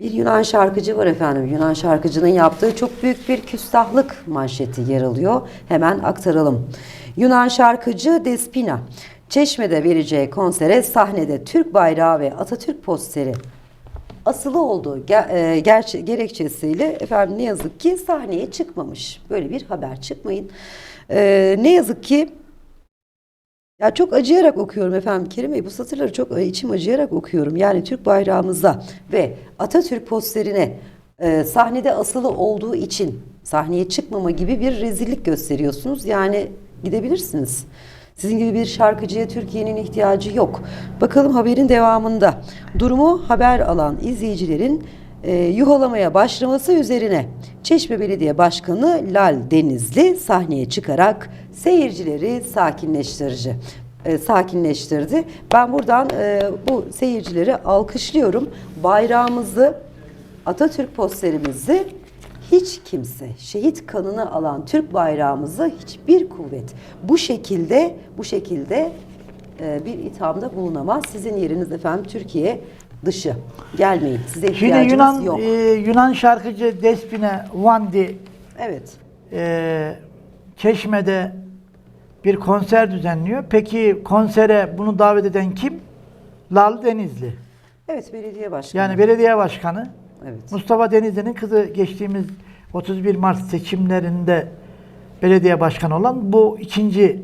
Bir Yunan şarkıcı var efendim. Yunan şarkıcının yaptığı çok büyük bir küstahlık manşeti yer alıyor. Hemen aktaralım. Yunan şarkıcı Despina, Çeşme'de vereceği konsere sahnede Türk bayrağı ve Atatürk posteri asılı olduğu e, gerçe- gerekçesiyle efendim ne yazık ki sahneye çıkmamış. Böyle bir haber çıkmayın. E, ne yazık ki ya çok acıyarak okuyorum efendim Kerim Bey. Bu satırları çok e, içim acıyarak okuyorum. Yani Türk bayrağımıza ve Atatürk posterine e, sahnede asılı olduğu için sahneye çıkmama gibi bir rezillik gösteriyorsunuz. Yani gidebilirsiniz. Sizin gibi bir şarkıcıya Türkiye'nin ihtiyacı yok. Bakalım haberin devamında. Durumu haber alan izleyicilerin e, yuhalamaya başlaması üzerine Çeşme Belediye Başkanı Lal Denizli sahneye çıkarak seyircileri sakinleştirici e, sakinleştirdi. Ben buradan e, bu seyircileri alkışlıyorum. Bayrağımızı, Atatürk posterimizi hiç kimse şehit kanını alan Türk bayrağımızı hiçbir kuvvet bu şekilde bu şekilde e, bir ithamda bulunamaz. Sizin yeriniz efendim Türkiye dışı. Gelmeyin. Size Şimdi ihtiyacımız Yunan yok. e, Yunan şarkıcı Despina Vandi evet. e, Çeşme'de bir konser düzenliyor. Peki konsere bunu davet eden kim? Lal Denizli. Evet belediye başkanı. Yani belediye başkanı. evet. Mustafa Denizli'nin kızı geçtiğimiz 31 Mart seçimlerinde belediye başkanı olan bu ikinci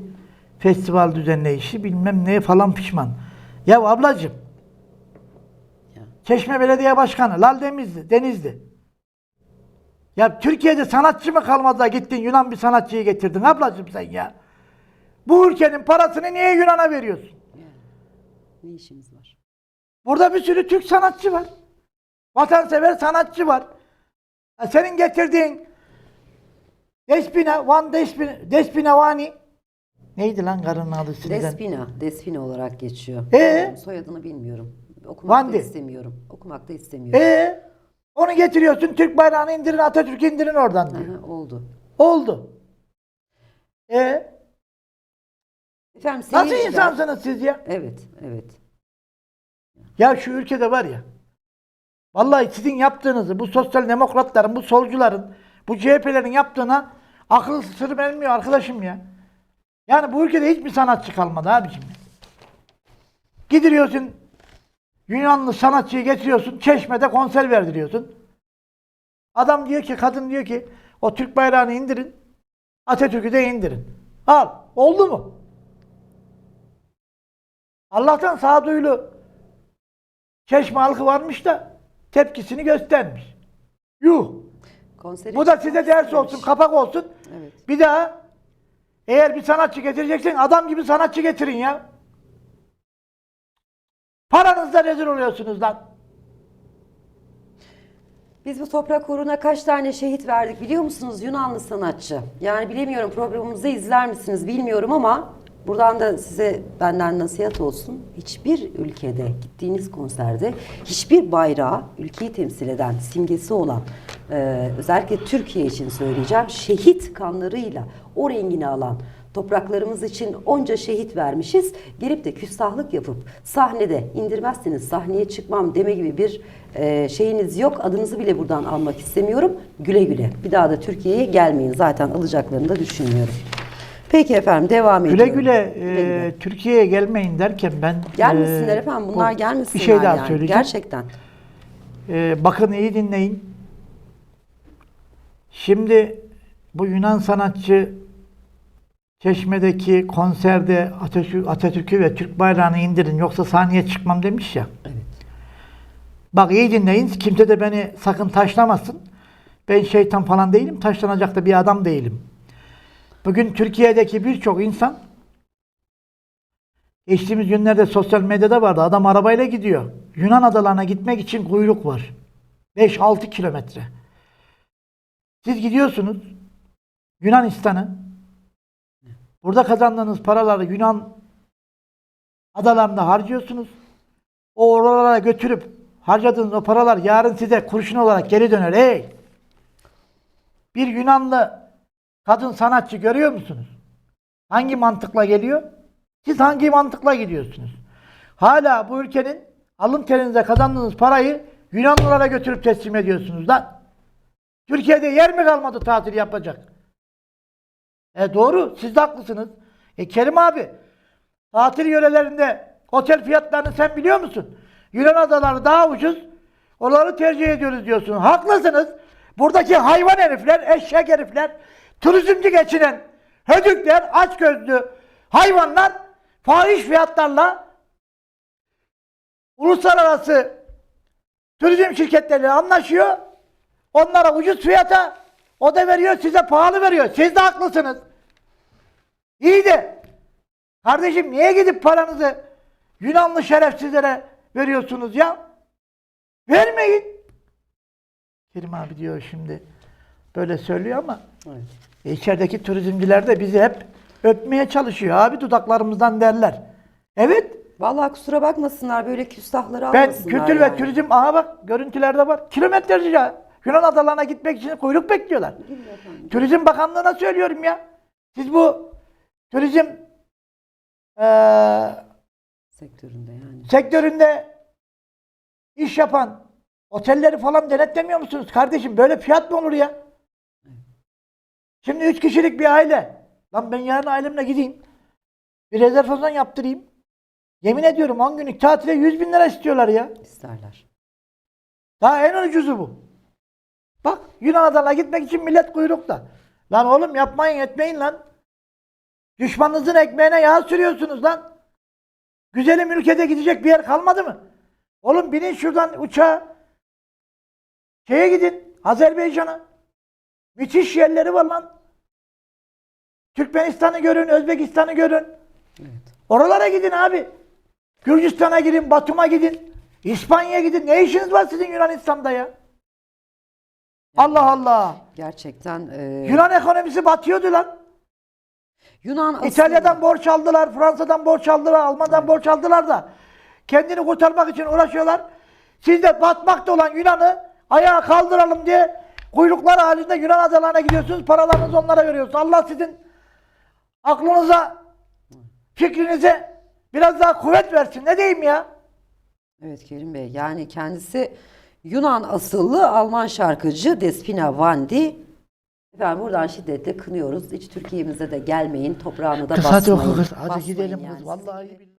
festival düzenleyişi bilmem neye falan pişman. Ya ablacığım Ya. Çeşme Belediye Başkanı Lal Denizli, Denizli. Ya Türkiye'de sanatçı mı kalmadı da gittin Yunan bir sanatçıyı getirdin ablacığım sen ya. Bu ülkenin parasını niye Yunan'a veriyorsun? Ne işimiz var? Burada bir sürü Türk sanatçı var. Vatansever sanatçı var. Ha, Senin getirdiğin Despina, Van Despina, Despina Vani neydi lan karının adı sizden? Despina, Despina olarak geçiyor. Ee? Soyadını bilmiyorum. Okumak Vandi. da istemiyorum. Okumak da istemiyorum. Ee, onu getiriyorsun Türk bayrağını indirin Atatürk indirin oradan diyor. Aha, oldu. Oldu. Ee, Efendim nasıl seyirciler- insansınız siz ya? Evet, evet. Ya şu ülkede var ya. Vallahi sizin yaptığınızı bu sosyal demokratların, bu solcuların, bu CHP'lerin yaptığına akıl sır vermiyor arkadaşım ya. Yani bu ülkede hiçbir sanatçı kalmadı abiciğim. Gidiyorsun Yunanlı sanatçıyı getiriyorsun, çeşmede konser verdiriyorsun. Adam diyor ki, kadın diyor ki o Türk bayrağını indirin, Atatürk'ü de indirin. Al, oldu mu? Allah'tan sağduyulu Çeşme halkı varmış da tepkisini göstermiş. Yuh! Konseri Bu da size ders olsun, kapak olsun. Evet. Bir daha eğer bir sanatçı getireceksen adam gibi sanatçı getirin ya. Paranızda rezil oluyorsunuz lan. Biz bu toprak uğruna kaç tane şehit verdik biliyor musunuz Yunanlı sanatçı? Yani bilemiyorum programımızı izler misiniz bilmiyorum ama buradan da size benden nasihat olsun. Hiçbir ülkede gittiğiniz konserde hiçbir bayrağı ülkeyi temsil eden simgesi olan e, özellikle Türkiye için söyleyeceğim şehit kanlarıyla o rengini alan Topraklarımız için onca şehit vermişiz. Gelip de küstahlık yapıp sahnede indirmezseniz sahneye çıkmam deme gibi bir e, şeyiniz yok. Adınızı bile buradan almak istemiyorum. Güle güle. Bir daha da Türkiye'ye gelmeyin. Zaten alacaklarını da düşünmüyorum. Peki efendim devam Güle ediyorum. güle, Güle güle. e, Türkiye'ye gelmeyin derken ben... Gelmesinler e, efendim. Bunlar bu- gelmesinler Bir şey daha yani. söyleyeceğim. Gerçekten. E, bakın iyi dinleyin. Şimdi bu Yunan sanatçı Çeşme'deki konserde Atatürk, Atatürk'ü ve Türk bayrağını indirin yoksa sahneye çıkmam demiş ya. Evet. Bak iyi dinleyin. Kimse de beni sakın taşlamasın. Ben şeytan falan değilim. Taşlanacak da bir adam değilim. Bugün Türkiye'deki birçok insan geçtiğimiz günlerde sosyal medyada vardı. Adam arabayla gidiyor. Yunan adalarına gitmek için kuyruk var. 5-6 kilometre. Siz gidiyorsunuz Yunanistan'a. Burada kazandığınız paraları Yunan adalarında harcıyorsunuz. O oralara götürüp harcadığınız o paralar yarın size kurşun olarak geri döner. Hey! Bir Yunanlı kadın sanatçı görüyor musunuz? Hangi mantıkla geliyor? Siz hangi mantıkla gidiyorsunuz? Hala bu ülkenin alın terinize kazandığınız parayı Yunanlılara götürüp teslim ediyorsunuz lan? Türkiye'de yer mi kalmadı tatil yapacak? E doğru, siz de haklısınız. E Kerim abi, tatil yörelerinde otel fiyatlarını sen biliyor musun? Yunan adaları daha ucuz, onları tercih ediyoruz diyorsun. Haklısınız. Buradaki hayvan herifler, eşek herifler, turizmci geçinen hödükler, açgözlü hayvanlar fahiş fiyatlarla uluslararası turizm şirketleri anlaşıyor. Onlara ucuz fiyata o da veriyor, size pahalı veriyor. Siz de haklısınız. İyi de kardeşim niye gidip paranızı Yunanlı şerefsizlere veriyorsunuz ya? Vermeyin. Kerim abi diyor şimdi böyle söylüyor ama Evet. e, içerideki turizmciler de bizi hep öpmeye çalışıyor. Abi dudaklarımızdan derler. Evet. Vallahi kusura bakmasınlar böyle küstahları Ben almasınlar kültür ve yani. turizm aha bak görüntülerde var. Kilometrelerce. Yunan adalarına gitmek için kuyruk bekliyorlar. Turizm Bakanlığı'na söylüyorum ya. Siz bu turizm eee, sektöründe yani. sektöründe iş yapan otelleri falan denetlemiyor musunuz kardeşim? Böyle fiyat mı olur ya? Şimdi üç kişilik bir aile. Lan ben yarın ailemle gideyim. Bir rezervasyon yaptırayım. Yemin ediyorum 10 günlük tatile 100 bin lira istiyorlar ya. isterler. Daha en ucuzu bu. Bak Yunan adalarına gitmek için millet kuyrukta. Lan oğlum yapmayın etmeyin lan. Düşmanınızın ekmeğine yağ sürüyorsunuz lan. Güzelim ülkede gidecek bir yer kalmadı mı? Oğlum binin şuradan uçağa. Şeye gidin Azerbaycan'a. Müthiş yerleri var lan. Türkmenistan'ı görün, Özbekistan'ı görün. Evet. Oralara gidin abi. Gürcistan'a gidin, Batum'a gidin. İspanya'ya gidin. Ne işiniz var sizin Yunanistan'da ya? Allah Allah. Gerçekten e, Yunan ekonomisi batıyordu lan. Yunan aslında- İtalya'dan borç aldılar, Fransa'dan borç aldılar, Almanya'dan borç aldılar da kendini kurtarmak için uğraşıyorlar. Siz de batmakta olan Yunan'ı ayağa kaldıralım diye kuyruklar halinde Yunan adalarına gidiyorsunuz, paralarınızı onlara veriyorsunuz. Allah sizin aklınıza, fikrinize biraz daha kuvvet versin. Ne diyeyim ya? Evet Kerim Bey yani kendisi Yunan asıllı Alman şarkıcı Despina Vandi. Efendim buradan şiddetle kınıyoruz. Hiç Türkiye'mize de gelmeyin. Toprağını da Kız hadi basmayın. oku kız. Hadi Basmayın gidelim yani. kız. Vallahi billahi.